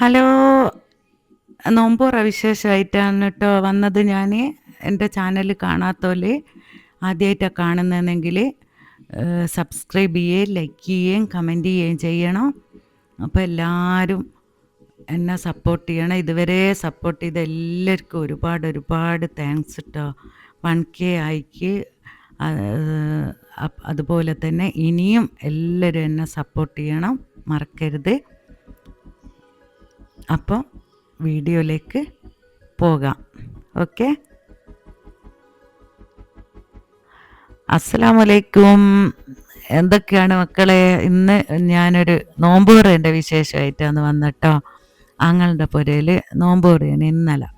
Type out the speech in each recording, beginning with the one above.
Hello നോമ്പുറ വിശേഷമായിട്ടാണ് കേട്ടോ വന്നത് ഞാൻ എന്റെ ചാനൽ കാണാത്തോലെ ആദ്യമായിട്ടാണ് കാണുന്നതെങ്കിൽ സബ്സ്ക്രൈബ് ചെയ്യുകയും ലൈക്ക് ചെയ്യുകയും കമന്റ് ചെയ്യുകയും ചെയ്യണം. അപ്പോൾ എല്ലാവരും എന്നെ സപ്പോർട്ട് ചെയ്യണം. ഇതുവരെ സപ്പോർട്ട് ചെയ്ത എല്ലാവർക്കും ഒരുപാട് ഒരുപാട് താങ്ക്സ് കേട്ടോ വൺ കെ ആയിക്ക് അതുപോലെ തന്നെ ഇനിയും എല്ലാവരും എന്നെ സപ്പോർട്ട് ചെയ്യണം. മറക്കരുത്. അപ്പോൾ വീഡിയോയിലേക്ക് പോകാം. ഓക്കെ? അസ്സലാമലൈക്കും. എന്തൊക്കെയാണ് മക്കളെ? ഇന്ന് ഞാനൊരു നോമ്പ് പറയേണ്ട വിശേഷമായിട്ടാണ് വന്നിട്ടോ. ആങ്ങളുടെ പുരയിൽ നോമ്പ് പറയാണ് ഇന്നലെ.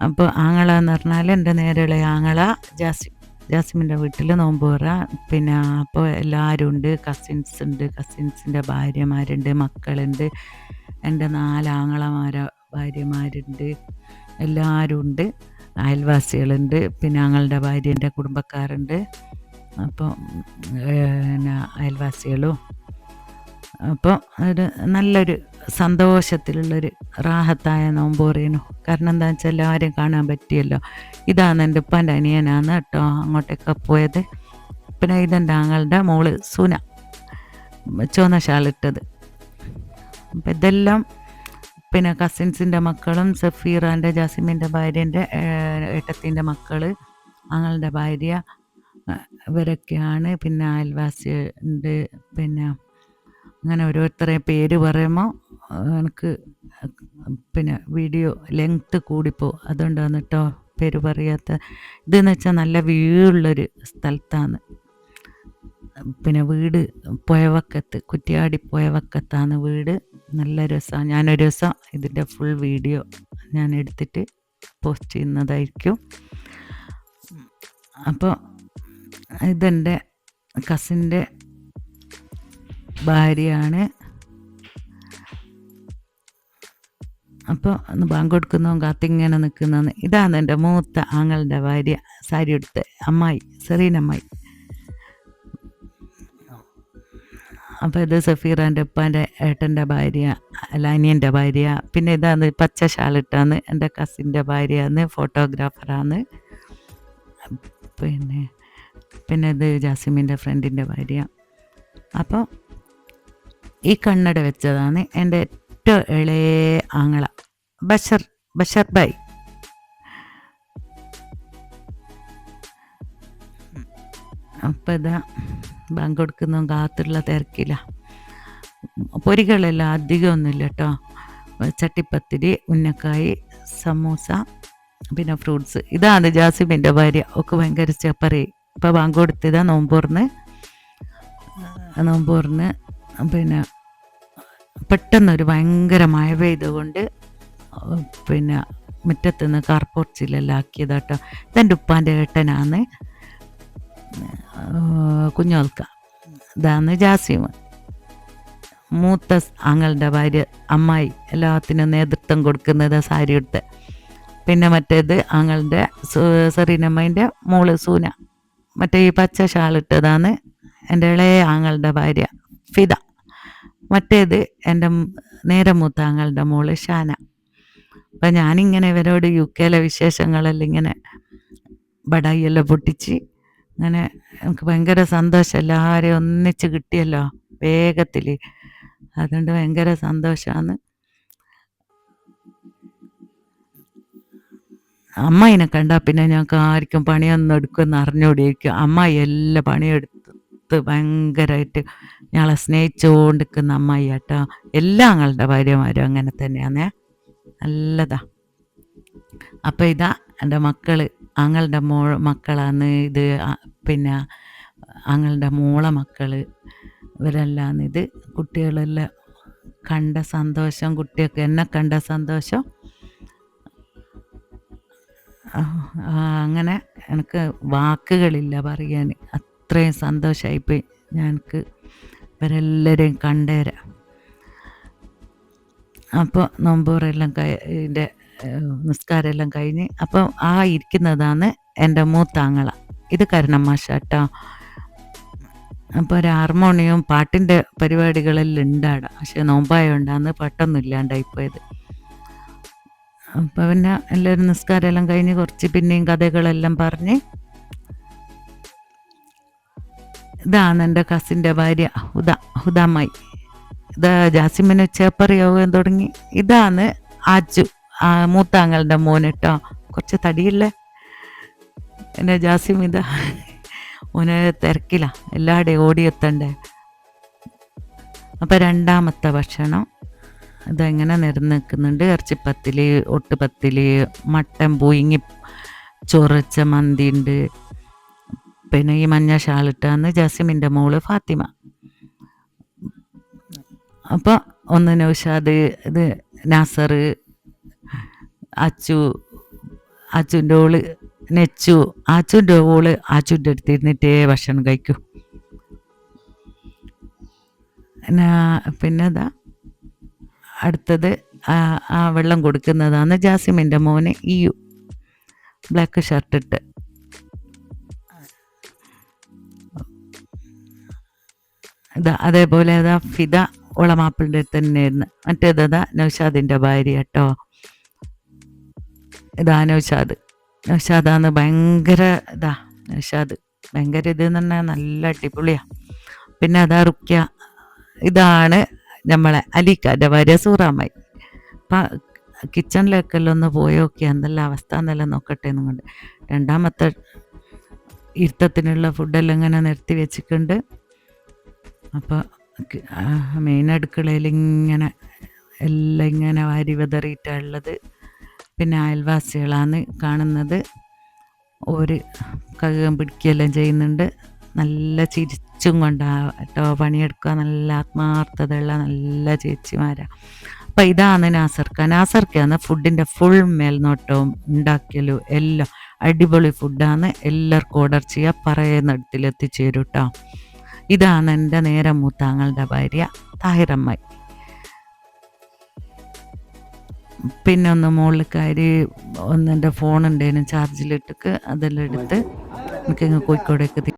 അപ്പോൾ ആങ്ങള എന്ന് പറഞ്ഞാൽ എന്റെ നേരെയുള്ള ആങ്ങള ജാസിം ജാസിമിന്റെ വീട്ടിൽ നോമ്പ് പറ പിന്നെ അപ്പോൾ എല്ലാവരും ഉണ്ട് കസിൻസ് ഉണ്ട്. കസിൻസിന്റെ ഭാര്യമാരുണ്ട്. മക്കളുണ്ട്. എന്റെ നാലാങ്ങളമാരെ ഭാര്യമാരുണ്ട്. എല്ലാവരും ഉണ്ട് അയൽവാസികളുണ്ട്. പിന്നെ ഞങ്ങളുടെ ഭാര്യന്റെ കുടുംബക്കാരുണ്ട്. അപ്പോൾ പിന്നെ അയൽവാസികളും. അപ്പോൾ ഒരു നല്ലൊരു സന്തോഷത്തിലുള്ളൊരു റാഹത്തായ നോമ്പ് പറയുന്നു. കാരണം എന്താ വെച്ചാൽ എല്ലാവരും കാണാൻ പറ്റിയല്ലോ. ഇതാണ് എന്റെ ഉപ്പാന്റെ അനിയനാണ് കേട്ടോ അങ്ങോട്ടേക്ക് പോയത്. പിന്നെ ഇതെന്റെ ആങ്ങളുടെ മോൾ സുന. ചുവന്ന ഷാളിട്ടത് അപ്പം ഇതെല്ലാം പിന്നെ കസിൻസിന്റെ മക്കളും സഫീറാന്റെ ജാസിമിന്റെ ഭാര്യന്റെ ഏട്ടത്തിന്റെ മക്കൾ ആങ്ങളുടെ ഭാര്യ ഇവരൊക്കെയാണ്. പിന്നെ അയൽവാസി ഉണ്ട് പിന്നെ അങ്ങനെ ഓരോരുത്തരെ പേര് പറയുമ്പോൾ എനിക്ക് പിന്നെ വീഡിയോ ലെങ്ത്ത് കൂടിപ്പോ അതുകൊണ്ടാണ് കേട്ടോ പേര് പറയാത്ത. ഇതെന്ന് വെച്ചാൽ നല്ല വ്യൂ ഉള്ളൊരു സ്ഥലത്താണ്. പിന്നെ വീട് പുഴവക്കത്ത് കുറ്റിയാടി പോയവക്കത്താണ് വീട്. നല്ല രസമാണ് ഞാനൊരു ദിവസം ഇതിന്റെ ഫുൾ വീഡിയോ ഞാൻ എടുത്തിട്ട് പോസ്റ്റ് ചെയ്യുന്നതായിരിക്കും. അപ്പോൾ ഇതെന്റെ കസിന്റെ ഭാര്യയാണ്. അപ്പോൾ ഒന്ന് ബാങ്ക് കൊടുക്കുന്നതും കാത്തിങ്ങനെ നിൽക്കുന്നതെന്ന് ഇതാണ് എന്റെ മൂത്ത ആങ്ങളുടെ ഭാര്യ സാരി എടുത്ത് അമ്മായി സെറീനമ്മായി അപ്പോൾ ഇത് സഫീറാന്റെ ഉപ്പാന്റെ ഏട്ടന്റെ ഭാര്യ അലാനിയന്റെ ഭാര്യ. പിന്നെ ഇതാണ് പച്ച ഷാളിട്ടാണ് എന്റെ കസിന്റെ ഭാര്യയാണ് ഫോട്ടോഗ്രാഫറാണ്. പിന്നെ പിന്നെ ഇത് ജാസിമിന്റെ ഫ്രണ്ടിന്റെ ഭാര്യ. അപ്പോൾ ഈ കണ്ണട വെച്ചതാണ് എന്റെ ഏറ്റവും ഇളയ ആങ്ങള. ബഷർ ബഷർ ബായ് അപ്പം ഇതാ ബാങ്ക് കൊടുക്കുന്നതും കാത്തുള്ള തിരക്കില്ല പൊരികളെല്ലാം അധികമൊന്നുമില്ല കേട്ടോ. ചട്ടിപ്പത്തിരി ഉന്നക്കായി സമൂസ പിന്നെ ഫ്രൂട്ട്സ്. ഇതാണ് ജാസിമിന്റെ ഭാര്യ. ഒക്കെ ഭയങ്കര ചെപ്പറി. ഇപ്പം ബാങ്ക് കൊടുത്തതാണ് നോമ്പൂറിന് നോമ്പൂറിന് പിന്നെ പെട്ടെന്നൊരു ഭയങ്കര മഴ പെയ്തുകൊണ്ട് പിന്നെ മുറ്റത്ത് നിന്ന് കാർപോർച്ചിലെല്ലാം ആക്കിയതാട്ടോ. ഇതെന്റെ ഉപ്പാന്റെ ഏട്ടനാന്ന് കുഞ്ഞോൽക്ക. ഇതാണ് ജാസിമ മൂത്ത ആങ്ങളുടെ ഭാര്യ അമ്മായി എല്ലാത്തിനും നേതൃത്വം കൊടുക്കുന്നത് സാരി എടുത്ത് പിന്നെ മറ്റേത് ആങ്ങളുടെ സെറീനമ്മേന്റെ മോൾ സൂന. മറ്റേ ഈ പച്ച ഷാളിട്ടതാണ് എന്റെ ഇളയ ആങ്ങളുടെ ഭാര്യ ഫിദ. മറ്റേത് എന്റെ നേരെ മൂത്താങ്ങളുടെ മോൾ ഷാന. അപ്പം ഞാനിങ്ങനെ ഇവരോട് യു കെയിലെ വിശേഷങ്ങളെല്ലാം ഇങ്ങനെ ബടായിയെല്ലാം പൊട്ടിച്ച് അങ്ങനെ എനിക്ക് ഭയങ്കര സന്തോഷം. എല്ലാവരെയും ഒന്നിച്ച് കിട്ടിയല്ലോ വേഗത്തിൽ. അതുകൊണ്ട് ഭയങ്കര സന്തോഷമാണ്. അമ്മായിനെ കണ്ടാൽ പിന്നെ ഞങ്ങൾക്ക് ആർക്കും പണിയൊന്നും എടുക്കുമെന്ന് അറിഞ്ഞുകൊണ്ടിരിക്കും അമ്മായി എല്ലാ പണിയെടുത്ത് ഭയങ്കരമായിട്ട് ഞങ്ങളെ സ്നേഹിച്ചുകൊണ്ടിരിക്കുന്ന അമ്മായി കേട്ടോ എല്ലാ ഞങ്ങളുടെ ഭാര്യമാരും അങ്ങനെ തന്നെയാണേ നല്ലതാ. അപ്പം ഇതാ എന്റെ മക്കൾ അങ്ങളുടെ മോ മക്കളാണ് ഇത് പിന്നെ അങ്ങളുടെ മോളെ മക്കൾ ഇവരെല്ലാം ഇത് കുട്ടികളെല്ലാം കണ്ട സന്തോഷം കുട്ടിയൊക്കെ എന്നെ കണ്ട സന്തോഷം. അങ്ങനെ എനിക്ക് വാക്കുകളില്ല പറയാൻ അത്രയും സന്തോഷമായിപ്പോയി ഞങ്ങൾക്ക് ഇവരെല്ലാവരെയും കണ്ടേരാ. അപ്പോൾ നോമ്പൂറെല്ലാം ഇതിന്റെ നിസ്കാരമെല്ലാം കഴിഞ്ഞ് അപ്പം ആ ഇരിക്കുന്നതാണ് എന്റെ മൂത്താങ്ങള ഇത് കരണമാഷ കേട്ടോ അപ്പോൾ ഒരു ഹാർമോണിയം പാട്ടിന്റെ പരിപാടികളെല്ലാം ഉണ്ടാടാം പക്ഷെ നോമ്പായോണ്ടാന്ന് പാട്ടൊന്നും ഇല്ലാണ്ടായിപ്പോയത് അപ്പോൾ പിന്നെ എല്ലാവരും നിസ്കാരം എല്ലാം കഴിഞ്ഞ് കുറച്ച് പിന്നെയും കഥകളെല്ലാം പറഞ്ഞ് ഇതാണ് എന്റെ കസിന്റെ ഭാര്യ ഹുദ ഹുദാമായി. ഇത് ജാസിമിന് ചേപ്പറിയാവുകയും തുടങ്ങി. ഇതാണ് ആച്ചു ആ മൂത്താങ്ങളുടെ മോൻ കേട്ടോ കുറച്ച് തടിയില്ലേ? എന്റെ ജാസിം ഇതാ ഓന് തിരക്കില്ല എല്ലാവിടെയും ഓടിയെത്തണ്ടേ? അപ്പം രണ്ടാമത്തെ ഭക്ഷണം. ഇതെങ്ങനെ നിരന്ന് നിൽക്കുന്നുണ്ട് ഇറച്ചിപ്പത്തിൽ ഒട്ടുപത്തിൽ മട്ടൻ പൂയിങ്ങി ചൊറച്ച മന്തി ഉണ്ട്. പിന്നെ ഈ മഞ്ഞ ഷാളിട്ടാന്ന് ജാസിമിന്റെ മോൾ ഫാത്തിമ. അപ്പോൾ ഒന്ന് നൗഷാദ് ഇത് നാസർ അച്ചു അച്ചുന്റെ ഓൾ നെച്ചു അച്ചുന്റെ ഓൾ അച്ചുന്റെ അടുത്ത് ഇരുന്നിട്ടേ ഭക്ഷണം കഴിക്കൂ. പിന്നെ അതാ അടുത്തത് ആ വെള്ളം കൊടുക്കുന്നതാണ് ജാസിമിന്റെ മോനെ ഇയു ബ്ലാക്ക് ഷർട്ട് ഇതാ അതേപോലെ അതാ ഫിദ ഓളമാപ്പിളിന്റെ തന്നെയായിരുന്നു. മറ്റേത് അതാ നൗഷാദിന്റെ ഭാര്യ കേട്ടോ ഇതാ നൗഷാദ്. നൗഷാദാന്ന് ഭയങ്കര ഇതാ നൗഷാദ്. ഭയങ്കര ഇത് തന്നെ നല്ല അടിപൊളിയാ. പിന്നെ അതാ റുക്യ ഇതാണ് നമ്മളെ അലിക്കാന്റെ ഭാര്യ സൂറാമായി അപ്പം കിച്ചണിലേക്കെല്ലാം ഒന്ന് പോയോക്കെ എന്തെല്ലാം അവസ്ഥ എന്നെല്ലാം നോക്കട്ടെ എന്നും കൊണ്ട് രണ്ടാമത്തെ ഇരുത്തത്തിനുള്ള ഫുഡെല്ലാം ഇങ്ങനെ നിർത്തി വെച്ചിട്ടുണ്ട്. അപ്പോൾ മെയിൻ അടുക്കളയിൽ ഇങ്ങനെ എല്ലാം ഇങ്ങനെ വാരി വിതറിയിട്ടുള്ളത് പിന്നെ അയൽവാസികളാണ് കാണുന്നത്. ഒരു കഴുകം പിടിക്കുകയെല്ലാം ചെയ്യുന്നുണ്ട്. നല്ല ചിരിച്ചും കൊണ്ടാ കേട്ടോ പണിയെടുക്കുക. നല്ല ആത്മാർത്ഥതയുള്ള നല്ല ചേച്ചിമാരാണ് അപ്പം ഇതാണ് നാസർക്ക നാസർക്കാണ് ഫുഡിന്റെ ഫുൾ മേൽനോട്ടവും ഉണ്ടാക്കലും എല്ലാം അടിപൊളി ഫുഡാണ് എല്ലാവർക്കും ഓർഡർ ചെയ്യുക പറയുന്നിടത്തിൽ എത്തിച്ചേരും കേട്ടോ ഇതാണ് എന്റെ നേരം മൂത്താങ്ങളുടെ ഭാര്യ താഹിറമ്മായി പിന്നെ ഒന്ന് മുകളിൽ കയറി ഒന്ന് എന്റെ ഫോൺ ഉണ്ടായിരുന്നു ചാർജിലിട്ടിട്ട് അതെല്ലാം എടുത്ത് എനിക്ക് കോഴിക്കോടേക്ക്